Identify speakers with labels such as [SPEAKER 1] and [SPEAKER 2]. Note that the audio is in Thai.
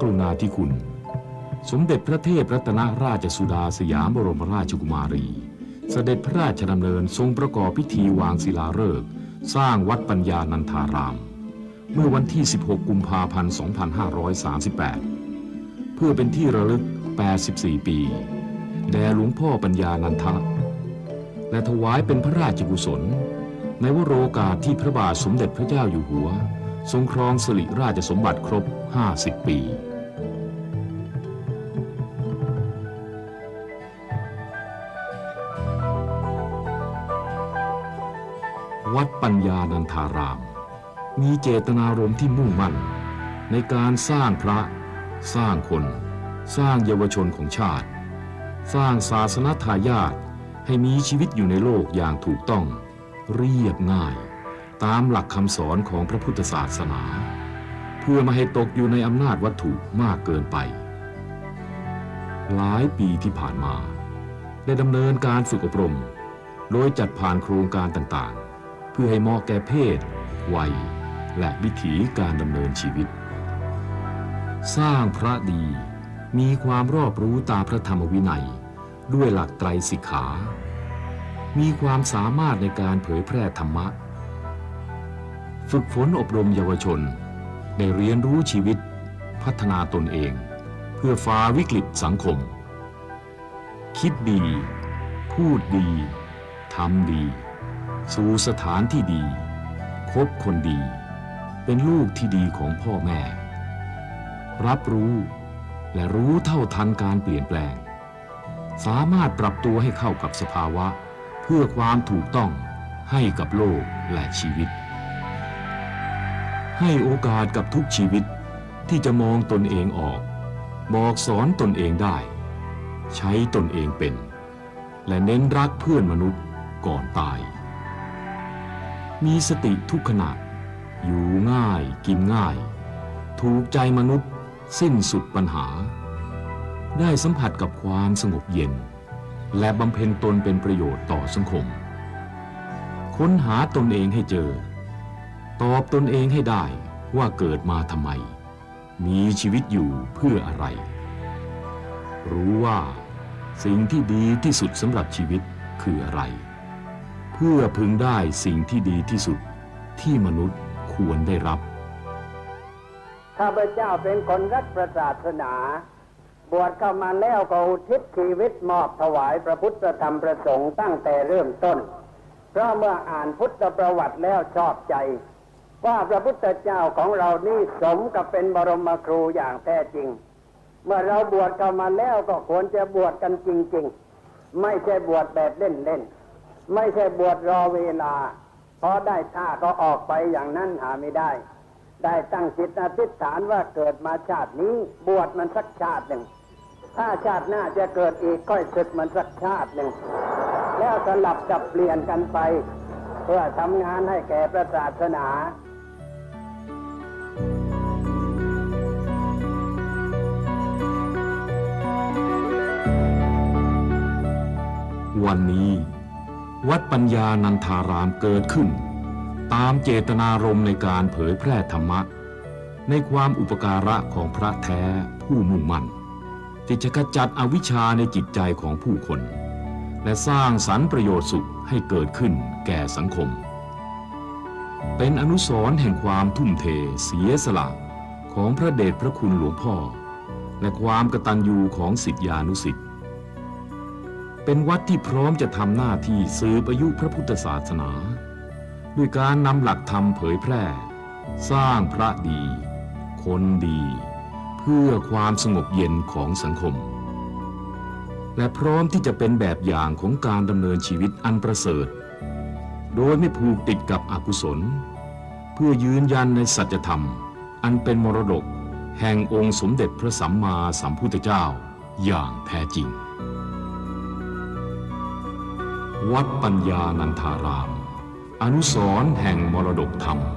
[SPEAKER 1] กรุณาธิคุณ สมเด็จพระเทพรัตนราชสุดาสยามบรมราชกุมารี เสด็จพระราชดำเนินทรงประกอบพิธีวางศิลาฤกษ์สร้างวัดปัญญานันทาราม เมื่อวันที่ 16 กุมภาพันธ์ 2538 เพื่อเป็นที่ระลึก 84 ปี แด่หลวงพ่อปัญญานันทะ และถวายเป็นพระราชกุศล ในวโรกาสที่พระบาทสมเด็จพระเจ้าอยู่หัวทรงครองสิริราชสมบัติครบ 50 ปี วัดปัญญานันทาราม มีเจตนารมณ์ที่มุ่งมั่น ในการสร้างพระ สร้างคน สร้างเยาวชนของชาติ สร้างศาสนทายาทให้มีชีวิตอยู่ในโลกอย่างถูกต้อง เรียบง่าย ตามหลักคำสอนของพระพุทธศาสนา เพื่อไม่ให้ตกอยู่ในอำนาจวัตถุมากเกินไป หลายปีที่ผ่านมา ได้ดำเนินการฝึกอบรม โดยจัดผ่านโครงการต่างๆ พื่อให้เหมาะแก่เพศ วัย และวิถีการดำเนินชีวิต สร้างพระดีมีความรอบรู้ตาพระธรรมวินัย ด้วยหลักไตรสิกขา มีความสามารถในการเผยแพร่ธรรมะ ฝึกฝนอบรมเยาวชน ได้เรียนรู้ชีวิต พัฒนาตนเอง เพื่อฝ่าวิกฤตสังคม คิดดี พูดดี ทำดี สู่สถานที่ดี คบคนดี เป็นลูกที่ดีของพ่อแม่ รับรู้และรู้เท่าทันการเปลี่ยนแปลง สามารถปรับตัวให้เข้ากับสภาวะ เพื่อความถูกต้องให้กับโลกและชีวิต ให้โอกาสกับทุกชีวิตที่จะมองตนเองออก บอกสอนตนเองได้ ใช้ตนเองเป็น และเน้นรักเพื่อนมนุษย์ก่อนตาย มีสติทุกขณะ อยู่ง่ายกินง่าย ถูกใจมนุษย์สิ้นสุดปัญหา ได้สัมผัสกับความสงบเย็น และบำเพ็ญตนเป็นประโยชน์ต่อสังคม ค้นหาตนเองให้เจอ ตอบตนเองให้ได้ว่าเกิดมาทำไม มีชีวิตอยู่เพื่ออะไร รู้ว่าสิ่งที่ดีที่สุดสำหรับชีวิตคืออะไร พื่อพึงได้สิ่งที่ดีที่สุดที่มนุษย์ควรได้รับ
[SPEAKER 2] ข้าพเจ้าเป็นคนรักประศาสนา บวชเข้ามาแล้วก็อุทิศชีวิตมอบถวายพระพุทธธรรมประสงค์ตั้งแต่เริ่มต้น เพราะเมื่ออ่านพุทธประวัติแล้วชอบใจ ว่าพระพุทธเจ้าของเรานี่สมกับเป็นบรมครูอย่างแท้จริง เมื่อเราบวชเข้ามาแล้วก็ควรจะบวชกันจริง ๆ ไม่ใช่บวชแบบเล่นๆ ไม่ใช่บวชรอเวลาพอได้ท่าก็ออกไปอย่างนั้นหาไม่ได้ ได้ตั้งจิตอธิษฐานว่าเกิดมาชาตินี้บวชมันสักชาติหนึ่ง ถ้าชาติหน้าจะเกิดอีกค่อยศึกมันสักชาติหนึ่ง แล้วสลับกับเปลี่ยนกันไป เพื่อทำงานให้แก่พระศาสนา
[SPEAKER 1] วันนี้ วัดปัญญานันทารามเกิดขึ้น ตามเจตนารมณ์ในการเผยแพร่ธรรมะ ในความอุปการะของพระแท้ผู้มุ่งมั่น ที่จะขจัดอวิชชาในจิตใจของผู้คน และสร้างสรรประโยชน์สุขให้เกิดขึ้นแก่สังคม เป็นอนุสรณ์แห่งความทุ่มเทเสียสละของพระเดชพระคุณหลวงพ่อ และความกตัญญูของสิทธิานุสิทธิ เป็นวัดที่พร้อมจะทำหน้าที่สืบอายุพระพุทธศาสนา ด้วยการนำหลักธรรมเผยแพร่ สร้างพระดี คนดี เพื่อความสงบเย็นของสังคม และพร้อมที่จะเป็นแบบอย่างของการดำเนินชีวิตอันประเสริฐ โดยไม่ผูกติดกับอกุศล เพื่อยืนยันในสัจธรรม อันเป็นมรดก แห่งองค์สมเด็จพระสัมมาสัมพุทธเจ้าอย่างแท้จริง วัดปัญญานันทาราม อนุสรแห่งมรดกธรรม
[SPEAKER 2] เ